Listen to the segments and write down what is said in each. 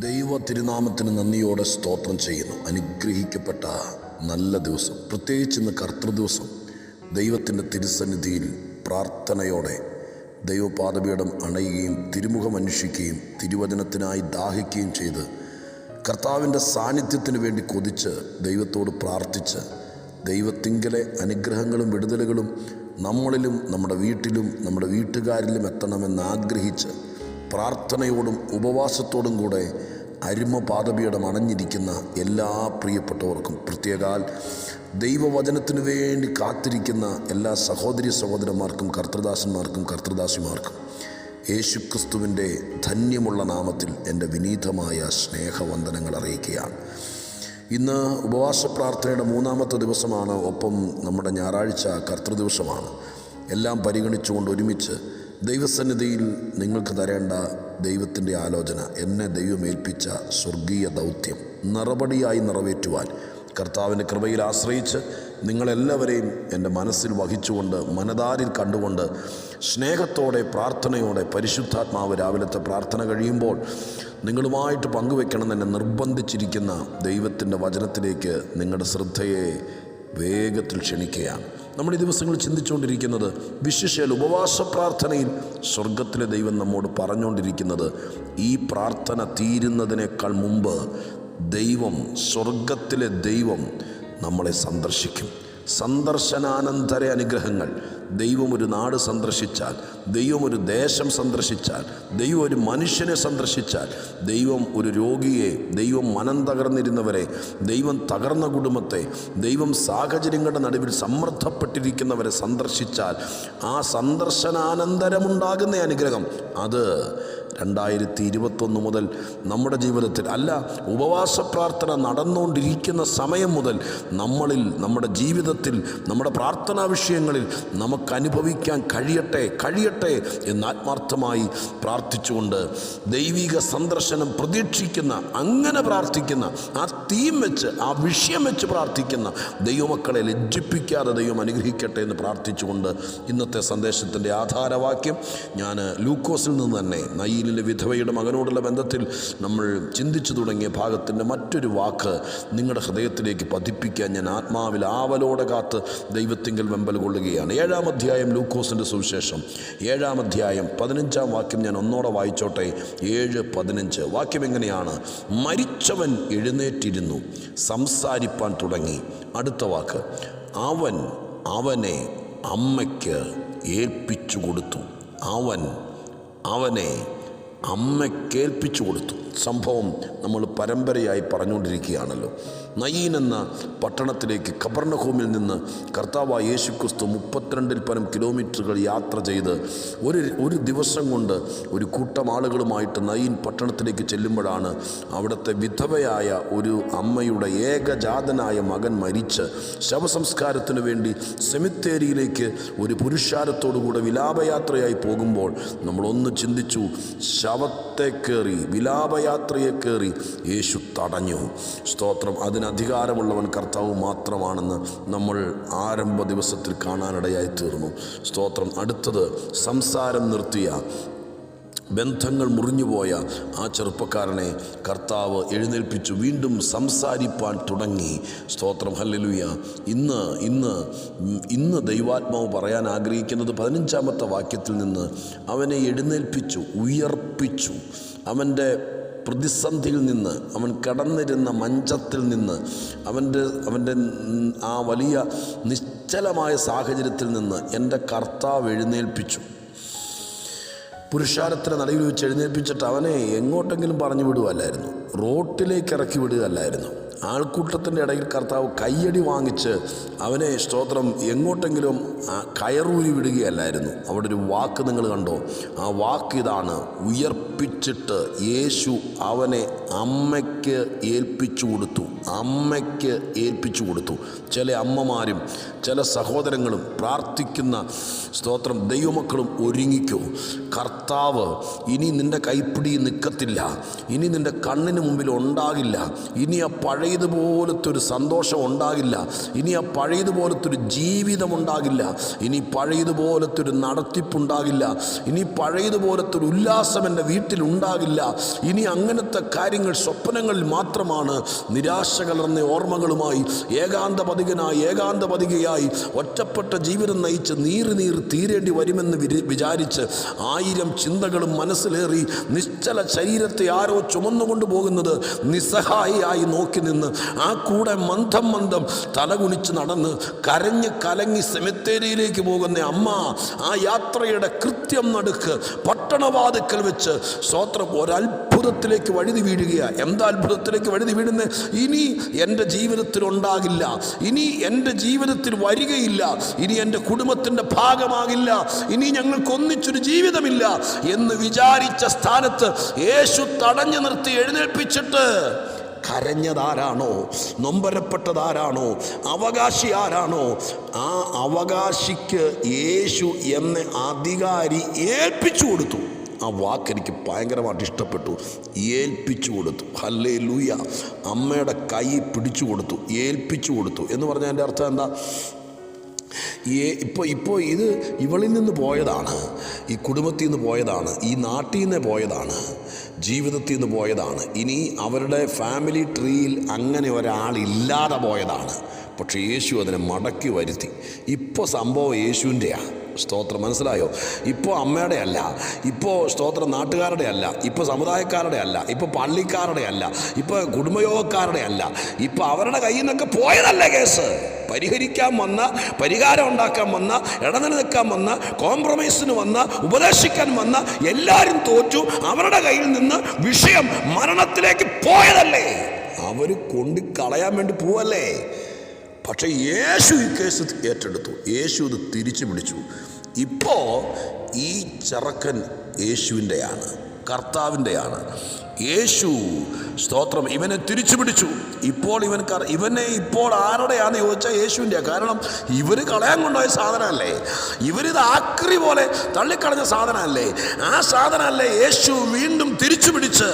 ദൈവ തിരുനാമത്തിന് നന്ദിയോടെ സ്തോത്രം ചെയ്യുന്നു. അനുഗ്രഹിക്കപ്പെട്ട നല്ല ദിവസം. പ്രത്യേകിച്ച് ഇന്ന് കർത്തൃദിവസം. ദൈവത്തിന്റെ തിരുസന്നിധിയിൽ പ്രാർത്ഥനയോടെ ദൈവപാദപീഠം അണയുകയും തിരുമുഖം അന്വേഷിക്കുകയും തിരുവചനത്തിനായി ദാഹിക്കുകയും ചെയ്ത് കർത്താവിന്റെ സാന്നിധ്യത്തിന് വേണ്ടി കൊതിച്ച് ദൈവത്തോട് പ്രാർത്ഥിച്ച് ദൈവത്തിങ്കലെ അനുഗ്രഹങ്ങളും വിടുതലുകളും നമ്മളിലും നമ്മുടെ വീട്ടിലും നമ്മുടെ വീട്ടുകാരിലും എത്തണമെന്ന് ആഗ്രഹിച്ച് പ്രാർത്ഥനയോടും ഉപവാസത്തോടും കൂടെ അരുമ പാദപീഠം അണഞ്ഞിരിക്കുന്ന എല്ലാ പ്രിയപ്പെട്ടവർക്കും പ്രത്യേകാൽ ദൈവവചനത്തിനു വേണ്ടി കാത്തിരിക്കുന്ന എല്ലാ സഹോദരി സഹോദരന്മാർക്കും കർത്തൃദാസന്മാർക്കും കർത്തൃദാസിമാർക്കും യേശുക്രിസ്തുവിന്റെ ധന്യമുള്ള നാമത്തിൽ എന്റെ വിനീതമായ സ്നേഹവന്ദനങ്ങൾ അറിയിക്കുകയാണ്. ഇന്ന് ഉപവാസ പ്രാർത്ഥനയുടെ മൂന്നാമത്തെ ദിവസമാണ്. ഒപ്പം നമ്മുടെ ഞായറാഴ്ച കർത്തൃദിവസമാണ്. എല്ലാം പരിഗണിച്ചുകൊണ്ട് ഒരുമിച്ച് ദൈവസന്നിധിയിൽ നിങ്ങൾക്ക് തരേണ്ട ദൈവത്തിന്റെ ആലോചന എന്നെ ദൈവമേൽപ്പിച്ച സ്വർഗീയ ദൗത്യം നിറപടിയായി നിറവേറ്റുവാൻ കർത്താവിന്റെ കൃപയിൽ ആശ്രയിച്ച് നിങ്ങളെല്ലാവരെയും എന്റെ മനസ്സിൽ വഹിച്ചുകൊണ്ട് മനതാരിൽ കണ്ടുകൊണ്ട് സ്നേഹത്തോടെ പ്രാർത്ഥനയോടെ പരിശുദ്ധാത്മാവ് രാവിലത്തെ പ്രാർത്ഥന കഴിയുമ്പോൾ നിങ്ങളുമായിട്ട് പങ്കുവെക്കണം എന്നെ നിർബന്ധിച്ചിരിക്കുന്ന ദൈവത്തിന്റെ വചനത്തിലേക്ക് നിങ്ങളുടെ ശ്രദ്ധയെ വേഗത്തിൽ ക്ഷണിക്കുകയാണ്. നമ്മൾ ഈ ദിവസങ്ങൾ ചിന്തിച്ചുകൊണ്ടിരിക്കുന്നത് വിശിഷ്യൽ ഉപവാസ പ്രാർത്ഥനയിൽ സ്വർഗത്തിലെ ദൈവം നമ്മോട് പറഞ്ഞുകൊണ്ടിരിക്കുന്നത് ഈ പ്രാർത്ഥന തീരുന്നതിനേക്കാൾ മുമ്പ് ദൈവം സ്വർഗത്തിലെ ദൈവം നമ്മളെ സന്ദർശിക്കും. സന്ദർശനാനന്തര അനുഗ്രഹങ്ങൾ. ദൈവം ഒരു നാട് സന്ദർശിച്ചാൽ ദൈവം ഒരു ദേശം സന്ദർശിച്ചാൽ ദൈവം ഒരു മനുഷ്യനെ സന്ദർശിച്ചാൽ ദൈവം ഒരു രോഗിയെ ദൈവം മനം തകർന്നിരുന്നവരെ ദൈവം തകർന്ന കുടുംബത്തെ ദൈവം സാഹചര്യങ്ങളുടെ നടുവിൽ സമ്മർദ്ദപ്പെട്ടിരിക്കുന്നവരെ സന്ദർശിച്ചാൽ ആ സന്ദർശനാനന്തരമുണ്ടാകുന്ന അനുഗ്രഹം. അത് രണ്ടായിരത്തി ഇരുപത്തൊന്ന് മുതൽ നമ്മുടെ ജീവിതത്തിൽ അല്ല ഉപവാസ പ്രാർത്ഥന നടന്നുകൊണ്ടിരിക്കുന്ന സമയം മുതൽ നമ്മളിൽ നമ്മുടെ ജീവിതത്തിൽ നമ്മുടെ പ്രാർത്ഥനാ വിഷയങ്ങളിൽ നമുക്ക് അനുഭവിക്കാൻ കഴിയട്ടെ കഴിയട്ടെ എന്ന് ആത്മാർത്ഥമായി പ്രാർത്ഥിച്ചുകൊണ്ട് ദൈവിക സന്ദർശനം പ്രതീക്ഷിക്കുന്ന അങ്ങനെ പ്രാർത്ഥിക്കുന്ന ആ തീം വെച്ച് ആ വിഷയം വെച്ച് പ്രാർത്ഥിക്കുന്ന ദൈവമക്കളെ ലജ്ജിപ്പിക്കാതെ ദൈവം അനുഗ്രഹിക്കട്ടെ എന്ന് പ്രാർത്ഥിച്ചുകൊണ്ട് ഇന്നത്തെ സന്ദേശത്തിന്റെ ആധാരവാക്യം ഞാൻ ലൂക്കോസിൽ നിന്ന് തന്നെ നയ്യിലിലെ വിധവയുടെ മകനോടുള്ള ബന്ധത്തിൽ നമ്മൾ ചിന്തിച്ചു തുടങ്ങിയ ഭാഗത്തിന്റെ മറ്റൊരു വാക്ക് നിങ്ങളുടെ ഹൃദയത്തിലേക്ക് പതിപ്പിക്കാൻ ഞാൻ ആത്മാവിൽ ആവലോടെ കാത്ത് ദൈവത്തിങ്കൽ വെമ്പൽ കൊള്ളുകയാണ്. ഏഴാം അധ്യായം ലൂക്കോസിന്റെ സുവിശേഷം. ഏഴാം അധ്യായം പതിനഞ്ചാം വാക്യം ഞാൻ ഒന്നോടെ വായിച്ചോട്ടെ. ഏഴ് പതിനഞ്ച്. വാക്യം എങ്ങനെയാണ്? മരിച്ചവൻ എഴുന്നേറ്റിരുന്നു. സംസാരിപ്പാൻ തുടങ്ങി. അടുത്ത വാക്ക്. അവൻ അവനെ അമ്മയ്ക്ക് ഏൽപ്പിച്ചു കൊടുത്തു. അവൻ അവനെ അമ്മയ്ക്കേൽപ്പിച്ചു കൊടുത്തു. സംഭവം നമ്മൾ പരമ്പരയായി പറഞ്ഞുകൊണ്ടിരിക്കുകയാണല്ലോ. നയീൻ എന്ന പട്ടണത്തിലേക്ക് കബർണഹോമിൽ നിന്ന് കർത്താവായ യേശു ക്രിസ്തു മുപ്പത്തിരണ്ടിൽ പരം കിലോമീറ്ററുകൾ യാത്ര ചെയ്ത് ഒരു ഒരു ദിവസം കൊണ്ട് ഒരു കൂട്ടം ആളുകളുമായിട്ട് നയീൻ പട്ടണത്തിലേക്ക് ചെല്ലുമ്പോഴാണ് അവിടുത്തെ വിധവയായ ഒരു അമ്മയുടെ ഏകജാതനായ മകൻ മരിച്ച് ശവസംസ്കാരത്തിന് വേണ്ടി സെമിത്തേരിയിലേക്ക് ഒരു പുരുഷാരത്തോടുകൂടെ വിലാപയാത്രയായി പോകുമ്പോൾ നമ്മളൊന്ന് ചിന്തിച്ചു ശവത്തെ കയറി വിലാപയാത്രയെ കയറി യേശു തടഞ്ഞു. സ്തോത്രം. അതിന് അധികാരമുള്ളവൻ കർത്താവ് മാത്രമാണെന്ന് നമ്മൾ ആരംഭ ദിവസത്തിൽ കാണാനിടയായി തീർന്നു. സ്തോത്രം. അടുത്തത് സംസാരം നിർത്തിയ ബന്ധങ്ങൾ മുറിഞ്ഞുപോയ ആ ചെറുപ്പക്കാരനെ കർത്താവ് എഴുന്നേൽപ്പിച്ചു. വീണ്ടും സംസാരിപ്പാൻ തുടങ്ങി. സ്തോത്രം. ഹല്ലലുയ. ഇന്ന് ഇന്ന് ഇന്ന് ദൈവാത്മാവ് പറയാൻ ആഗ്രഹിക്കുന്നത് പതിനഞ്ചാമത്തെ വാക്യത്തിൽ നിന്ന് അവനെ എഴുന്നേൽപ്പിച്ചു ഉയർപ്പിച്ചു. അവന്റെ പ്രതിസന്ധിയിൽ നിന്ന് അവൻ കടന്നിരുന്ന മഞ്ചത്തിൽ നിന്ന് അവന്റെ അവന്റെ ആ വലിയ നിശ്ചലമായ സാഹചര്യത്തിൽ നിന്ന് എന്റെ കർത്താവ് എഴുന്നേൽപ്പിച്ചു. പുരുഷാരത്തിന്റെ നടുവിൽ വെച്ച് എഴുന്നേൽപ്പിച്ചിട്ട് അവനെ എങ്ങോട്ടെങ്കിലും പറഞ്ഞു വിടുകയല്ലായിരുന്നു. റോട്ടിലേക്ക് ഇറക്കി വിടുകയല്ലായിരുന്നു. ആൾക്കൂട്ടത്തിന്റെ ഇടയിൽ കർത്താവ് കയ്യടി വാങ്ങിച്ച് അവനെ സ്തോത്രം എങ്ങോട്ടെങ്കിലും കയറൂരി വിടുകയല്ലായിരുന്നു. അവിടെ ഒരു വാക്ക് നിങ്ങൾ കണ്ടോ? ആ വാക്ക് ഇതാണ് ഉയർപ്പിച്ചിട്ട് യേശു അവനെ അമ്മയ്ക്ക് ഏൽപ്പിച്ചു കൊടുത്തു. അമ്മയ്ക്ക് ഏൽപ്പിച്ചു കൊടുത്തു. ചില അമ്മമാരും ചില സഹോദരങ്ങളും പ്രാർത്ഥിക്കുന്ന സ്തോത്രം ദൈവമക്കളും ഒരുങ്ങിക്കോ. കർത്താവ് ഇനി നിന്റെ കൈപ്പിടി നിൽക്കത്തില്ല ഇനി നിന്റെ കണ്ണിന് മുമ്പിൽ ഉണ്ടാകില്ല. ഇനി ആ പഴയ പഴയതുപോലത്തെ ഒരു സന്തോഷം ഉണ്ടാകില്ല. ഇനി ആ പഴയതുപോലത്തെ ഒരു ജീവിതം ഉണ്ടാകില്ല ഇനി പഴയതുപോലത്തെ ഒരു നടത്തിപ്പുണ്ടാകില്ല. ഇനി പഴയതുപോലത്തെ ഒരു ഉല്ലാസം എന്റെ വീട്ടിൽ ഉണ്ടാകില്ല ഇനി അങ്ങനത്തെ കാര്യങ്ങൾ സ്വപ്നങ്ങളിൽ മാത്രമാണ് നിരാശ കലർന്ന ഓർമ്മകളുമായി ഏകാന്ത പതികനായി ഏകാന്ത പതികയായി ഒറ്റപ്പെട്ട ജീവിതം നയിച്ച് നീറി നീർ തീരേണ്ടി വരുമെന്ന് വിചാരിച്ച് ആയിരം ചിന്തകളും മനസ്സിലേറി നിശ്ചല ശരീരത്തെ ആരോ ചുമന്നുകൊണ്ടു പോകുന്നത് നിസ്സഹായിയായി നോക്കി നിന്ന്. ആ കൂടെ മന്ദം മന്ദം തലകുനിച്ച് നടന്ന് കരഞ്ഞ് കലങ്ങി സെമിത്തേരിയിലേക്ക് പോകുന്ന അമ്മ ആ യാത്രയുടെ കൃത്യം നടുക്ക് പട്ടണവാതുക്കൽ വെച്ച് സ്വോത്രം ഒരത്ഭുതത്തിലേക്ക് വഴുതി വീഴുകയാണ് എന്താ അത്ഭുതത്തിലേക്ക് വഴുതി വീഴുന്നത് ഇനി എന്റെ ജീവിതത്തിൽ ഉണ്ടാകില്ല. ഇനി എന്റെ ജീവിതത്തിൽ വരികയില്ല. ഇനി എന്റെ കുടുംബത്തിന്റെ ഭാഗമാകില്ല. ഇനി ഞങ്ങൾക്ക് ഒന്നിച്ചൊരു ജീവിതമില്ല എന്ന് വിചാരിച്ച സ്ഥാനത്ത് യേശു തടഞ്ഞു നിർത്തി എഴുന്നേൽപ്പിച്ചിട്ട് കരഞ്ഞതാരാണോ? നൊമ്പരപ്പെട്ടതാരാണോ? അവകാശി ആരാണോ ആ അവകാശിക്ക് യേശു എന്ന അധികാരി ഏൽപ്പിച്ചു കൊടുത്തു. ആ വാക്ക് എനിക്ക് ഭയങ്കരമായിട്ട് ഇഷ്ടപ്പെട്ടു. ഏൽപ്പിച്ചു കൊടുത്തു. ഹല്ലേ ലൂയ അമ്മയുടെ കൈ പിടിച്ചു കൊടുത്തു. ഏൽപ്പിച്ചു കൊടുത്തു. എന്ന് പറഞ്ഞാൽ എന്റെ അർത്ഥം എന്താ? ഏ ഇപ്പോൾ ഇപ്പോൾ ഇത് ഇവളിൽ നിന്ന് പോയതാണ്. ഈ കുടുംബത്തിൽ നിന്ന് പോയതാണ്. ഈ നാട്ടിൽ നിന്ന് പോയതാണ്. ജീവിതത്തിൽ നിന്ന് പോയതാണ്. ഇനി അവരുടെ ഫാമിലി ട്രീയിൽ അങ്ങനെ ഒരാളില്ലാതെ പോയതാണ്. പക്ഷേ യേശു അതിനെ മടക്കി വരുത്തി. ഇപ്പോൾ സംഭവം യേശുവിന്റെയാണ് സ്തോത്രം മനസ്സിലായോ? ഇപ്പോൾ അമ്മയുടെ അല്ല. ഇപ്പോൾ സ്തോത്രം നാട്ടുകാരുടെ അല്ല. ഇപ്പോൾ സമുദായക്കാരുടെ അല്ല. ഇപ്പോൾ പള്ളിക്കാരുടെ അല്ല. ഇപ്പോൾ കുടുംബയോഗക്കാരുടെ അല്ല. ഇപ്പോൾ അവരുടെ കയ്യിൽ നിന്നൊക്കെ പോയതല്ല കേസ്? പരിഹരിക്കാൻ വന്ന പരിഹാരം ഉണ്ടാക്കാൻ വന്ന ഇടനിലക്കാൻ വന്ന കോംപ്രമൈസിന് വന്ന ഉപദേശിക്കാൻ വന്ന എല്ലാവരും തോറ്റു. അവരുടെ കയ്യിൽ നിന്ന് വിഷയം മരണത്തിലേക്ക് പോയതല്ലേ? അവർ കൊണ്ട് കളയാൻ വേണ്ടി പോവല്ലേ? പക്ഷേ യേശു ഈ കേസ് ഏറ്റെടുത്തു. യേശു ഇത് തിരിച്ചു പിടിച്ചു ഇപ്പോൾ ഈ ചെറുക്കൻ യേശുവിന്റെയാണ്. കർത്താവിന്റെയാണ്. യേശു സ്തോത്രം ഇവനെ തിരിച്ചു പിടിച്ചു. ഇപ്പോൾ ഇവൻ ഇവനെ ഇപ്പോൾ ആരുടെയാന്ന് ചോദിച്ചാൽ യേശുവിന്റെ കാരണം ഇവർ കളയാൻ കൊണ്ടുപോയ സാധനമല്ലേ? ഇവരിത് ആക്രി പോലെ തള്ളിക്കളഞ്ഞ സാധനമല്ലേ? ആ സാധനമല്ലേ യേശു വീണ്ടും തിരിച്ചു പിടിച്ച്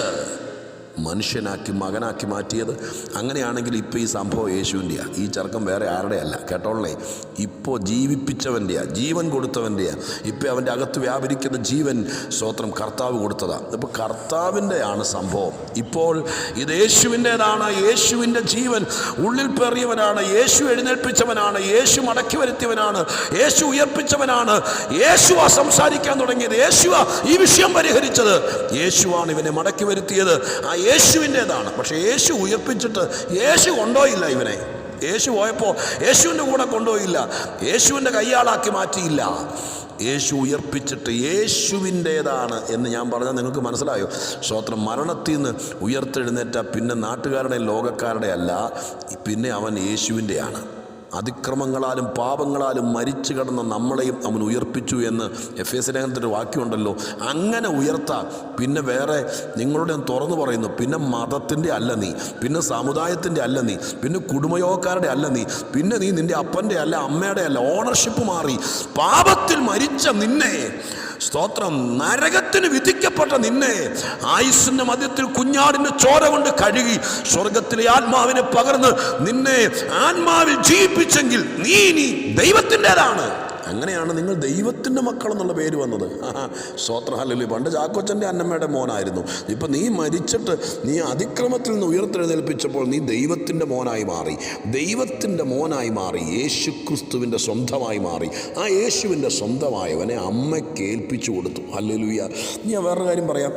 മനുഷ്യനാക്കി മകനാക്കി മാറ്റിയത്. അങ്ങനെയാണെങ്കിൽ ഇപ്പോൾ ഈ സംഭവം യേശുവിന്റെയാണ് ഈ ചർക്കം വേറെ ആരുടെയല്ല. കേട്ടോളേ. ഇപ്പോൾ ജീവിപ്പിച്ചവന്റെയാണ് ജീവൻ കൊടുത്തവന്റെയാണ് ഇപ്പോൾ അവന്റെ അകത്ത് വ്യാപരിക്കുന്ന ജീവൻ സ്വത്രം കർത്താവ് കൊടുത്തതാണ് ഇപ്പോൾ കർത്താവിന്റെയാണ് സംഭവം. ഇപ്പോൾ ഇത് യേശുവിന്റേതാണ്. യേശുവിന്റെ ജീവൻ ഉള്ളിൽ പേറിയവനാണ്. യേശു എഴുന്നേൽപ്പിച്ചവനാണ്. യേശു മടക്കി വരുത്തിയവനാണ്. യേശു ഉയർപ്പിച്ചവനാണ്. യേശുവാ സംസാരിക്കാൻ തുടങ്ങിയത്. യേശുവാ ഈ വിഷയം പരിഹരിച്ചത്. യേശുവാണ് ഇവനെ മടക്കി വരുത്തിയത്. ആ യേശുവിന്റേതാണ്. പക്ഷേ യേശു ഉയർപ്പിച്ചിട്ട് യേശു കൊണ്ടുപോയില്ല ഇവനെ. യേശു പോയപ്പോൾ യേശുവിന്റെ കൂടെ കൊണ്ടുപോയില്ല. യേശുവിന്റെ കയ്യാളാക്കി മാറ്റിയില്ല. യേശു ഉയർപ്പിച്ചിട്ട് യേശുവിന്റേതാണ് എന്ന് ഞാൻ പറഞ്ഞാൽ നിങ്ങൾക്ക് മനസ്സിലായോ? സ്വത്രം മരണത്തിൽ നിന്ന് ഉയർത്തെഴുന്നേറ്റ പിന്നെ നാട്ടുകാരുടെ ലോകക്കാരുടെ അല്ല പിന്നെ അവൻ യേശുവിന്റെയാണ്. അതിക്രമങ്ങളാലും പാപങ്ങളാലും മരിച്ചു കിടന്ന നമ്മളെയും അവൻ ഉയർപ്പിച്ചു എന്ന് എഫ് എസ് ലേഖനത്തിന്റെ വാക്യമുണ്ടല്ലോ. അങ്ങനെ ഉയർത്താൻ പിന്നെ വേറെ നിങ്ങളുടെ ഞാൻ തുറന്നു പറയുന്നു. പിന്നെ മതത്തിന്റെ അല്ല നീ പിന്നെ സമുദായത്തിന്റെ അല്ല നീ പിന്നെ കുടുംബയോഗക്കാരുടെ അല്ല നീ പിന്നെ നീ നിന്റെ അപ്പന്റെ അല്ല അമ്മയുടെ അല്ല ഓണർഷിപ്പ് മാറി. പാപത്തിൽ മരിച്ച നിന്നെ സ്തോത്രം. നരകത്തിന് വിധിക്കപ്പെട്ട നിന്നെ ആയുസിന്റെ മധ്യത്തിൽ കുഞ്ഞാടിന്റെ ചോര കൊണ്ട് കഴുകി സ്വർഗത്തിലെ ആത്മാവിനെ പകർന്ന് നിന്നെ ആത്മാവിൽ ജീവിപ്പിച്ചെങ്കിൽ നീ ഇനി ദൈവത്തിന്റെതാണ്. അങ്ങനെയാണ് നിങ്ങൾ ദൈവത്തിന്റെ മക്കളെന്നുള്ള പേര് വന്നത്. സ്തോത്രഹല്ലി പണ്ട് ചാക്കോച്ചന്റെ അന്നമ്മയുടെ മോനായിരുന്നു. ഇപ്പം നീ മരിച്ചിട്ട് നീ അതിക്രമത്തിൽ നിന്ന് ഉയർത്തെഴുന്നേൽപ്പിച്ചപ്പോൾ നീ ദൈവത്തിന്റെ മോനായി മാറി. ദൈവത്തിന്റെ മോനായി മാറി. യേശു ക്രിസ്തുവിന്റെ സ്വന്തമായി മാറി. ആ യേശുവിന്റെ സ്വന്തമായവനെ അമ്മയ്ക്ക് ഏൽപ്പിച്ചു കൊടുത്തു. ഹല്ലേലൂയ. ഞാൻ വേറൊരു കാര്യം പറയാം.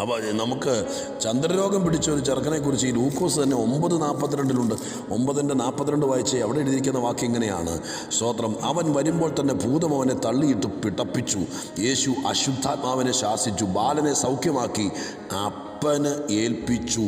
അപ്പോൾ നമുക്ക് ചന്ദ്രരോഗം പിടിച്ച ഒരു ചെറുക്കനെക്കുറിച്ച് ഈ ലൂക്കോസ് തന്നെ ഒമ്പത് നാൽപ്പത്തിരണ്ടിലുണ്ട് ഒമ്പതിന്റെ നാൽപ്പത്തിരണ്ട് വായിച്ച് അവിടെ എഴുതിയിരിക്കുന്ന വാക്ക് ഇങ്ങനെയാണ്. സ്തോത്രം അവൻ വരുമ്പോൾ തന്നെ ഭൂതം അവനെ തള്ളിയിട്ട് പിടപ്പിച്ചു. യേശു അശുദ്ധാത്മാവിനെ ശാസിച്ചു. ബാലനെ സൗഖ്യമാക്കി. അപ്പന് ഏൽപ്പിച്ചു.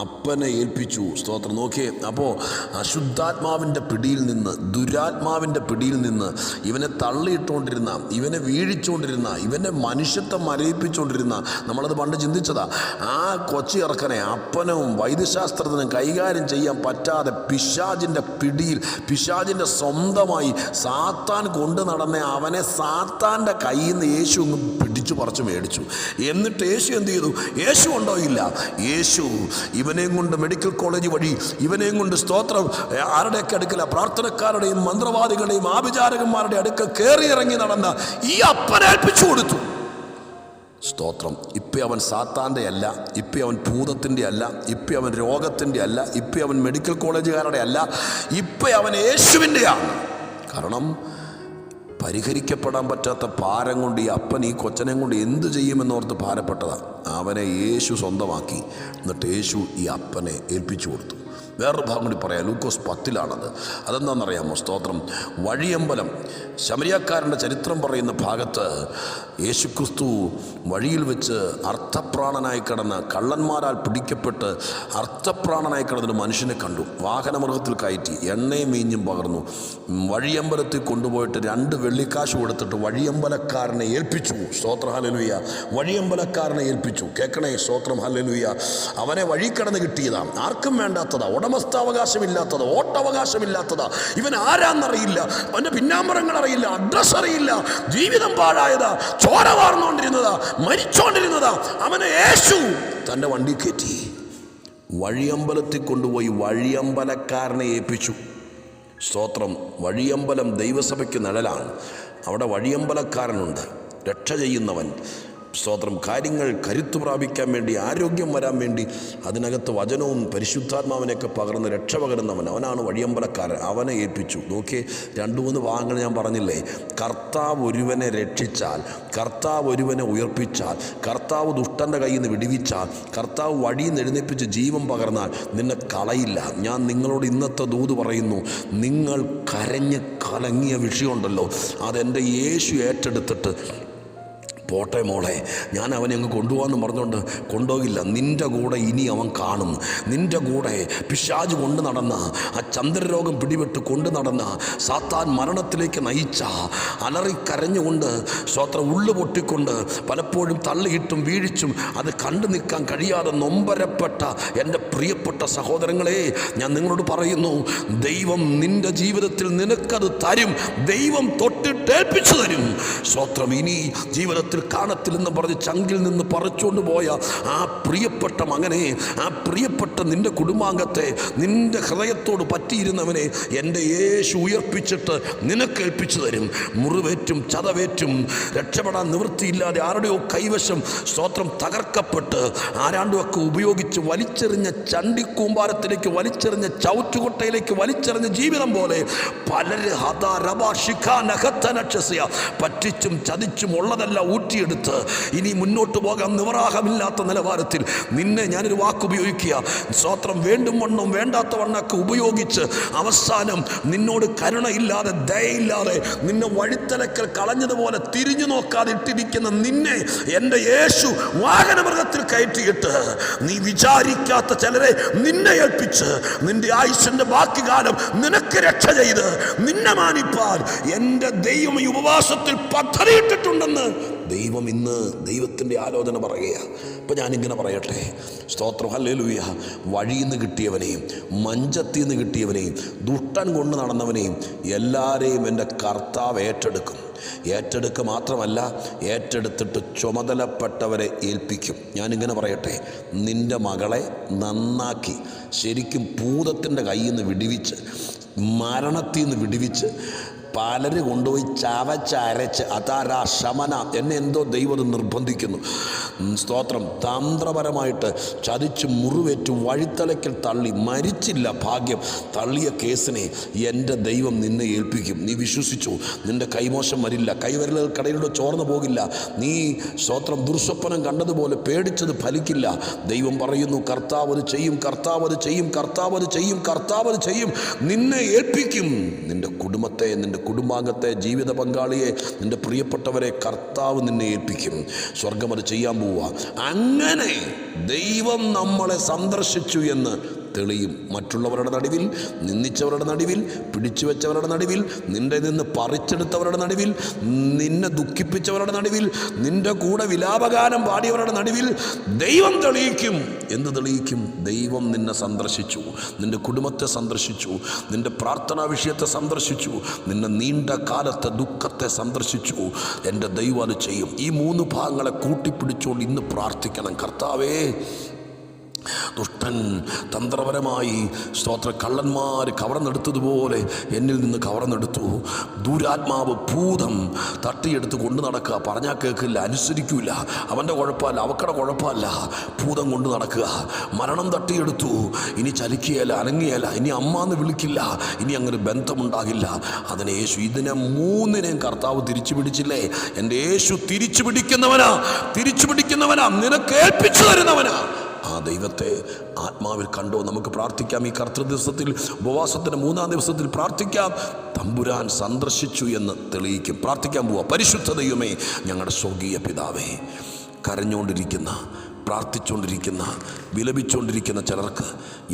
അപ്പനെ ഏൽപ്പിച്ചു. സ്തോത്രം. നോക്കിയേ അപ്പോൾ അശുദ്ധാത്മാവിന്റെ പിടിയിൽ നിന്ന് ദുരാത്മാവിന്റെ പിടിയിൽ നിന്ന് ഇവനെ തള്ളിയിട്ടുകൊണ്ടിരുന്ന ഇവനെ വീഴിച്ചുകൊണ്ടിരുന്ന ഇവന്റെ മനുഷ്യത്വം മരയിപ്പിച്ചുകൊണ്ടിരുന്ന നമ്മളത് പണ്ട് ചിന്തിച്ചതാ. ആ കൊച്ചി ഇറക്കനെ അപ്പനും വൈദ്യശാസ്ത്രത്തിനും കൈകാര്യം ചെയ്യാൻ പറ്റാതെ പിശാജിന്റെ പിടിയിൽ പിശാജിന്റെ സ്വന്തമായി സാത്താൻ കൊണ്ടു നടന്ന അവനെ സാത്താന്റെ കയ്യിൽ നിന്ന് യേശു ഒന്ന് പിടിച്ചു പറിച്ചു മേടിച്ചു. എന്നിട്ട് യേശു എന്ത് ചെയ്തു? യേശു ഉണ്ടോ ഇല്ല യേശു ഇവനെയും കൊണ്ട് മെഡിക്കൽ കോളേജ് വഴി ഇവനെയും കൊണ്ട് സ്തോത്രം ആരുടെയൊക്കെ അടുക്കല? പ്രാർത്ഥനക്കാരുടെയും മന്ത്രവാദികളുടെയും ആഭിചാരകന്മാരുടെ അടുക്കൽ കയറിയിറങ്ങി നടന്ന ഈ അപ്പനേൽപ്പിച്ചു കൊടുത്തു. സ്തോത്രം. ഇപ്പം അവൻ സാത്താന്റെ അല്ല ഇപ്പം അവൻ ഭൂതത്തിന്റെ അല്ല ഇപ്പം അവൻ രോഗത്തിന്റെ അല്ല ഇപ്പം അവൻ മെഡിക്കൽ കോളേജുകാരുടെ അല്ല ഇപ്പം അവൻ യേശുവിന്റെയാണ് കാരണം പരിഹരിക്കപ്പെടാൻ പറ്റാത്ത ഭാരം കൊണ്ട് ഈ അപ്പൻ ഈ കൊച്ചനെ കൊണ്ട് എന്ത് ചെയ്യുമെന്നോർത്ത് ഭാരപ്പെട്ടതാണ് അവനെ യേശു സ്വന്തമാക്കി. എന്നിട്ട് യേശു ഈ അപ്പനെ ഏൽപ്പിച്ചു കൊടുത്തു. വേറൊരു ഭാഗം കൂടി പറയാം. ലൂക്കോസ് പത്തിലാണത്. അതെന്താണെന്നറിയാമോ? സ്തോത്രം. വഴിയമ്പലം. ശമരിയാക്കാരന്റെ ചരിത്രം പറയുന്ന ഭാഗത്ത് യേശുക്രിസ്തു വഴിയിൽ വെച്ച് അർത്ഥപ്രാണനായി കിടന്ന് കള്ളന്മാരാൽ പിടിക്കപ്പെട്ട് അർത്ഥപ്രാണനായി കിടന്നൊരു മനുഷ്യനെ കണ്ടു. വാഹനമൃഗത്തിൽ കയറ്റി എണ്ണയും മീഞ്ഞും പകർന്നു. വഴിയമ്പലത്തിൽ കൊണ്ടുപോയിട്ട് രണ്ട് വെള്ളിക്കാശ് കൊടുത്തിട്ട് വഴിയമ്പലക്കാരനെ ഏൽപ്പിച്ചു. സ്തോത്ര ഹലലുയ വഴിയമ്പലക്കാരനെ ഏൽപ്പിച്ചു. കേൾക്കണേ സ്തോത്രം ഹലലുയ അവനെ വഴി കിടന്ന് കിട്ടിയതാണ് ആർക്കും വേണ്ടാത്തതാ. ഉടമസ്ഥാവകാശമില്ലാത്തത് ഓട്ടവകാശമില്ലാത്തത് ഇവൻ ആരാന്നറിയില്ല അവന്റെ പിന്നാമ്പറങ്ങൾ അറിയില്ല അഡ്രസ് അറിയില്ല ജീവിതം പാഴായതാ ചോര വാർന്നുകൊണ്ടിരുന്നതാ മരിച്ചുകൊണ്ടിരുന്നതാ അവനെ യേശു തന്റെ വണ്ടി കയറ്റി വഴിയമ്പലത്തിൽ കൊണ്ടുപോയി വഴിയമ്പലക്കാരനെ ഏൽപ്പിച്ചു. സ്തോത്രം വഴിയമ്പലം ദൈവസഭയ്ക്ക് നിഴലാണ്. അവിടെ വഴിയമ്പലക്കാരനുണ്ട് രക്ഷ ചെയ്യുന്നവൻ. സ്തോത്രം കാര്യങ്ങൾ കരുത്തു പ്രാപിക്കാൻ വേണ്ടി ആരോഗ്യം വരാൻ വേണ്ടി അതിനകത്ത് വചനവും പരിശുദ്ധാത്മാവിനെയൊക്കെ പകർന്ന് രക്ഷ പകരുന്നവൻ അവനാണ് വഴിയമ്പലക്കാരൻ. അവനെ ഏൽപ്പിച്ചു. നോക്കിയേ രണ്ട് മൂന്ന് ഭാഗങ്ങൾ ഞാൻ പറഞ്ഞില്ലേ? കർത്താവ് ഒരുവനെ രക്ഷിച്ചാൽ കർത്താവ് ഒരുവനെ ഉയർപ്പിച്ചാൽ കർത്താവ് ദുഷ്ടന്റെ കയ്യിൽ നിന്ന് വിടുവിച്ചാൽ കർത്താവ് വഴിയിൽ നിന്ന് എഴുന്നേപ്പിച്ച് ജീവൻ പകർന്നാൽ നിന്നെ കളയില്ല. ഞാൻ നിങ്ങളോട് ഇന്നത്തെ ദൂത് പറയുന്നു നിങ്ങൾ കരഞ്ഞ് കലങ്ങിയ വിഷയമുണ്ടല്ലോ. അതെന്റെ യേശു ഏറ്റെടുത്തിട്ട് പോട്ടെ മോളെ ഞാൻ അവനെ അങ്ങ് കൊണ്ടുപോകാമെന്ന് പറഞ്ഞുകൊണ്ട് കൊണ്ടുപോകില്ല. നിന്റെ കൂടെ ഇനി അവൻ കാണും. നിന്റെ കൂടെ പിശാജ് കൊണ്ട് നടന്ന ആ ചന്ദ്രരോഗം പിടിപെട്ട് കൊണ്ട് നടന്ന സാത്താൻ മരണത്തിലേക്ക് നയിച്ച അലറിക്കരഞ്ഞുകൊണ്ട് സ്വത്ര ഉള്ളു പൊട്ടിക്കൊണ്ട് പലപ്പോഴും തള്ളിയിട്ടും വീഴിച്ചും അത് കണ്ടു നിൽക്കാൻ കഴിയാതെ നൊമ്പരപ്പെട്ട എന്റെ പ്രിയപ്പെട്ട സഹോദരങ്ങളെ ഞാൻ നിങ്ങളോട് പറയുന്നു ദൈവം നിന്റെ ജീവിതത്തിൽ നിനക്കത് തരും. ദൈവം തൊട്ടിട്ടേൽപ്പിച്ചു തരും. സ്വത്രം ഇനി ജീവിതത്തിൽ കാണത്തില്ലെന്ന് പറഞ്ഞ് ചങ്കിൽ നിന്ന് പറിച്ചുകൊണ്ട് പോയ ആ പ്രിയപ്പെട്ട മകനെ ആ പ്രിയപ്പെട്ട നിന്റെ കുടുംബാംഗത്തെ നിന്റെ ഹൃദയത്തോട് പറ്റിയിരുന്നവനെ എന്റെ യേശു ഉയർപ്പിച്ചിട്ട് നിനക്ക് ഏൽപ്പിച്ചു തരും. മുറിവേറ്റും ചതവേറ്റും രക്ഷപ്പെടാൻ നിവൃത്തിയില്ലാതെ ആരുടെയോ കൈവശം സ്തോത്രം തകർക്കപ്പെട്ട് ആരാണ്ടുമൊക്കെ ഉപയോഗിച്ച് വലിച്ചെറിഞ്ഞ ചണ്ടിക്കൂമ്പാരത്തിലേക്ക് വലിച്ചെറിഞ്ഞ ചവിറ്റുകൊട്ടയിലേക്ക് വലിച്ചെറിഞ്ഞ ജീവിതം പോലെ പലര് ഹതാ രബാ ശിഖാ നഖത്ത നക്ഷസ്യ പറ്റിച്ചും ചതിച്ചും ഉള്ളതല്ല ഊറ്റിയെടുത്ത് ഇനി മുന്നോട്ട് പോകാൻ നിവറാഹമില്ലാത്ത നിലവാരത്തിൽ നിന്നെ ഞാനൊരു വാക്കുപയോഗിക്കുക. സ്തോത്രം വേണ്ടും വണ്ണം വേണ്ടാത്ത വണ്ണൊക്കെ ഉപയോഗിച്ച് അവസാനം നിന്നോട് കരുണയില്ലാതെ ദയയില്ലാതെ നിന്നെ വഴിത്തലക്കൽ കളഞ്ഞതുപോലെ തിരിഞ്ഞു നോക്കാതെ ഇട്ടിരിക്കുന്ന നിന്നെ എന്റെ യേശു വാഹനമൃഗത്തിൽ കയറ്റിയിട്ട് നീ വിചാരിക്കാത്ത ചിലരെ നിന്നെ ഏൽപ്പിച്ച് നിന്റെ ആയുസിന്റെ ബാക്കി കാലം നിനക്ക് രക്ഷ ചെയ്ത് നിന്നെ മാനിപ്പാൻ എന്റെ ദൈവം ഈ ഉപവാസത്തിൽ പദ്ധതിയിട്ടിട്ടുണ്ടെന്ന് ദൈവം ഇന്ന് ദൈവത്തിന്റെ ആലോചന പറയുക ഇപ്പം ഞാനിങ്ങനെ പറയട്ടെ. സ്തോത്രം ഹല്ലേലൂയ. വഴിയിൽ നിന്ന് കിട്ടിയവനെയും മഞ്ചത്തിൽ നിന്ന് കിട്ടിയവനെയും ദുഷ്ടൻ കൊണ്ട് നടന്നവനെയും എല്ലാവരെയും എന്റെ കർത്താവ് ഏറ്റെടുക്കും. ഏറ്റെടുക്കുക മാത്രമല്ല ഏറ്റെടുത്തിട്ട് ചുമതലപ്പെട്ടവരെ ഏൽപ്പിക്കും. ഞാനിങ്ങനെ പറയട്ടെ. നിന്റെ മകളെ നന്നാക്കി ശരിക്കും ഭൂതത്തിന്റെ കയ്യിൽ നിന്ന് വിടിവിച്ച് മരണത്തിൽ നിന്ന് വിടിവിച്ച് പലര് കൊണ്ടുപോയി ചവച്ചരച്ച് അതാരാ ശമന എന്നെ എന്തോ ദൈവം നിർബന്ധിക്കുന്നു. സ്തോത്രം. തന്ത്രപരമായിട്ട് ചതിച്ച് മുറിവേറ്റ് വഴിത്തലയ്ക്കൽ തള്ളി. മരിച്ചില്ല ഭാഗ്യം. തള്ളിയ കേസിനെ എന്റെ ദൈവം നിന്നെ ഏൽപ്പിക്കും. നീ വിശ്വസിച്ചു. നിന്റെ കൈമോശം വരില്ല. കൈവരലുകൾ കടയിലൂടെ ചോർന്നു പോകില്ല. നീ സ്തോത്രം ദുർസ്വപ്നം കണ്ടതുപോലെ പേടിച്ചത് ഫലിക്കില്ല. ദൈവം പറയുന്നു കർത്താവ് അത് ചെയ്യും കർത്താവ് അത് ചെയ്യും കർത്താവ് അത് ചെയ്യും കർത്താവ് അത് ചെയ്യും. നിന്നെ ഏൽപ്പിക്കും. നിന്റെ കുടുംബത്തെ നിന്റെ കുടുംബാംഗത്തെ ജീവിത പങ്കാളിയെ നിന്റെ പ്രിയപ്പെട്ടവരെ കർത്താവ് നിന്നെ ഏൽപ്പിക്കും. സ്വർഗം അത് ചെയ്യാൻ പോവുക. അങ്ങനെ ദൈവം നമ്മളെ സന്ദർശിച്ചു എന്ന് തെളിയും. മറ്റുള്ളവരുടെ നടുവിൽ നിന്ദിച്ചവരുടെ നടുവിൽ പിടിച്ചു വെച്ചവരുടെ നടുവിൽ നിന്റെ നിന്ന് പറിച്ചെടുത്തവരുടെ നടുവിൽ നിന്നെ ദുഃഖിപ്പിച്ചവരുടെ നടുവിൽ നിന്റെ കൂടെ വിലാപഗാനം പാടിയവരുടെ നടുവിൽ ദൈവം തെളിയിക്കും. എന്ത് തെളിയിക്കും? ദൈവം നിന്നെ സന്ദർശിച്ചു. നിന്റെ കുടുംബത്തെ സന്ദർശിച്ചു. നിന്റെ പ്രാർത്ഥനാ വിഷയത്തെ സന്ദർശിച്ചു. നിന്നെ നീണ്ട കാലത്തെ ദുഃഖത്തെ സന്ദർശിച്ചു. എന്റെ ദൈവം അത് ചെയ്യും. ഈ മൂന്ന് ഭാഗങ്ങളെ കൂട്ടിപ്പിടിച്ചുകൊണ്ട് ഇന്ന് പ്രാർത്ഥിക്കണം. കർത്താവേ ദുഷ്ടൻ തന്ത്രപരമായി സ്തോത്ര കള്ളന്മാർ കവർന്നെടുത്തതുപോലെ എന്നിൽ നിന്ന് കവർന്നെടുത്തു. ദൂരാത്മാവ് ഭൂതം തട്ടിയെടുത്ത് കൊണ്ടു നടക്കുക. പറഞ്ഞാൽ കേൾക്കില്ല അനുസരിക്കില്ല അവന്റെ കുഴപ്പമല്ല അവക്കടെ കുഴപ്പമല്ല. ഭൂതം കൊണ്ടു നടക്കുക. മരണം തട്ടിയെടുത്തു. ഇനി ചലിക്കുകയല്ല അനങ്ങിയല്ല ഇനി അമ്മ എന്ന് വിളിക്കില്ല ഇനി അങ്ങനെ ബന്ധമുണ്ടാകില്ല. അതിനെ യേശു ഇതിനെ മൂന്നിനെയും കർത്താവ് തിരിച്ചു പിടിച്ചില്ലേ? എന്റെ യേശു തിരിച്ചു പിടിക്കുന്നവനാ തിരിച്ചു പിടിക്കുന്നവനാ നിനക്ക് ഏൽപ്പിച്ചു തരുന്നവനാ. ദൈവത്തെ ആത്മാവിൽ കണ്ടോ? നമുക്ക് പ്രാർത്ഥിക്കാം. ഈ കർത്തൃ ദിവസത്തിൽ ഉപവാസത്തിന്റെ മൂന്നാം ദിവസത്തിൽ പ്രാർത്ഥിക്കാം. തമ്പുരാൻ സന്ദർശിച്ചു എന്ന് തെളിയിക്കും. പ്രാർത്ഥിക്കാൻ പോവാ. പരിശുദ്ധ ഞങ്ങളുടെ സ്വർഗീയ പിതാവേ കരഞ്ഞുകൊണ്ടിരിക്കുന്ന പ്രാർത്ഥിച്ചുകൊണ്ടിരിക്കുന്ന വിലപിച്ചുകൊണ്ടിരിക്കുന്ന ചിലർക്ക്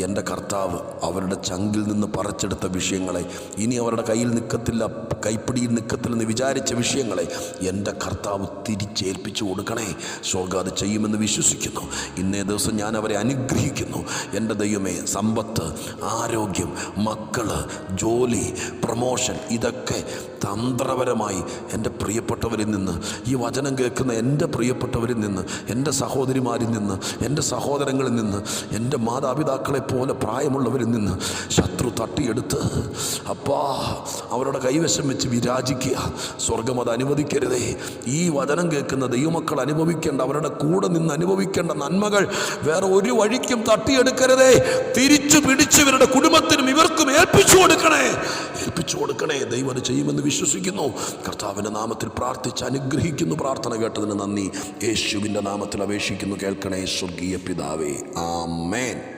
എന്റെ കർത്താവ് അവരുടെ ചങ്കിൽ നിന്ന് പറിച്ചെടുത്ത വിഷയങ്ങളെ ഇനി അവരുടെ കയ്യിൽ നിൽക്കത്തില്ല കൈപ്പിടിയിൽ നിൽക്കത്തില്ലെന്ന് വിചാരിച്ച വിഷയങ്ങളെ എന്റെ കർത്താവ് തിരിച്ചേൽപ്പിച്ചു കൊടുക്കണേ. സ്വർഗം അത് ചെയ്യുമെന്ന് വിശ്വസിക്കുന്നു. ഇന്നേ ദിവസം ഞാൻ അവരെ അനുഗ്രഹിക്കുന്നു. എന്റെ ദൈവമേ സമ്പത്ത് ആരോഗ്യം മക്കൾ ജോലി പ്രമോഷൻ ഇതൊക്കെ തന്ത്രപരമായി എന്റെ പ്രിയപ്പെട്ടവരിൽ നിന്ന് ഈ വചനം കേൾക്കുന്ന എന്റെ പ്രിയപ്പെട്ടവരിൽ നിന്ന് എന്റെ സഹോദരിമാരിൽ നിന്ന് എന്റെ സഹോദരങ്ങളിൽ നിന്ന് എന്റെ മാതാപിതാക്കളെ പോലെ പ്രായമുള്ളവരിൽ നിന്ന് ശത്രു തട്ടിയെടുത്ത് അപ്പാ അവരുടെ കൈവശം വെച്ച് വിരാജിക്കുക. സ്വർഗം അത് അനുവദിക്കരുതേ. ഈ വചനം കേൾക്കുന്ന ദൈവമക്കൾ അനുഭവിക്കേണ്ട അവരുടെ കൂടെ നിന്ന് അനുഭവിക്കേണ്ട നന്മകൾ വേറെ ഒരു വഴിക്കും തട്ടിയെടുക്കരുതേ. തിരിച്ചു പിടിച്ച് ഇവരുടെ കുടുംബത്തിനും ഇവർക്കും ഏൽപ്പിച്ചു കൊടുക്കണേ. ഏൽപ്പിച്ചു കൊടുക്കണേ. ദൈവം അത് ചെയ്യുമെന്ന് വിശ്വസിക്കുന്നു. കർത്താവിന്റെ നാമത്തിൽ പ്രാർത്ഥിച്ച് അനുഗ്രഹിക്കുന്നു. പ്രാർത്ഥന കേട്ടതിന് നന്ദി. യേശുവിന്റെ നാമത്തിൽ അപേക്ഷിക്കുന്നു. കേൾക്കണേ സ്വർഗീയ പിതാവേ. ആമേൻ.